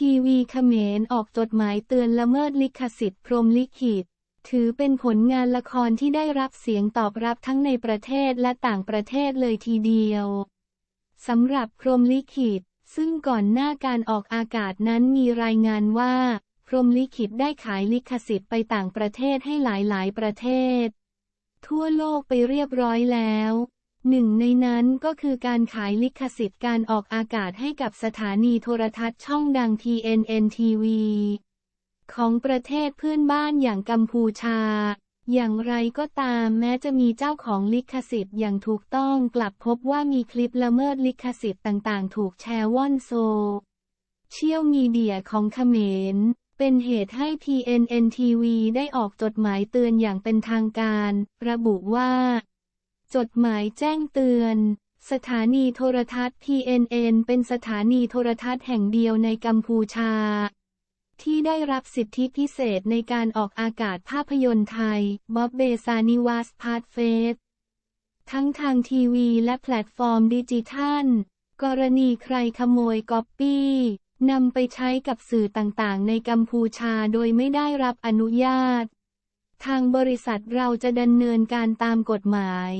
ทีวีเขมรออกจดหมายเตือนละเมิดลิขสิทธิ์พรมลิขิต ถือเป็นผลงานละครที่ได้รับเสียงตอบรับทั้งในประเทศและต่างประเทศเลยทีเดียวสำหรับพรมลิขิต ซึ่งก่อนหน้าการออกอากาศนั้นมีรายงานว่า พรมลิขิตได้ขายลิขสิทธิ์ไปต่างประเทศให้หลายๆ ประเทศ ทั่วโลกไปเรียบร้อยแล้ว หนึ่งในนั้นก็คือการขายลิขสิทธิ์การออกอากาศให้กับสถานีโทรทัศน์ช่องดัง TNN TV ของประเทศเพื่อนบ้านอย่างกัมพูชา อย่างไรก็ตามแม้จะมีเจ้าของลิขสิทธิ์อย่างถูกต้องกลับพบว่ามีคลิปละเมิดลิขสิทธิ์ต่างๆ ถูกแชร์ว่อนโซ เชียลมีเดียของเขมร เป็นเหตุให้ TNN TV ได้ออกจดหมายเตือนอย่างเป็นทางการ ระบุว่า จดหมายแจ้งเตือน สถานีโทรทัศน์ TNN เป็นสถานีโทรทัศน์แห่งเดียวในกัมพูชา ที่ได้รับสิทธิพิเศษในการออกอากาศภาพยนตร์ไทยบ๊อบเบซานิวัสพาร์ทเฟสทั้งทางทีวีและแพลตฟอร์มดิจิทัล กรณีใครขโมยก๊อปปี้นำไปใช้กับสื่อต่างๆ ในกัมพูชาโดยไม่ได้รับอนุญาต ทางบริษัทเราจะดำเนินการตามกฎหมาย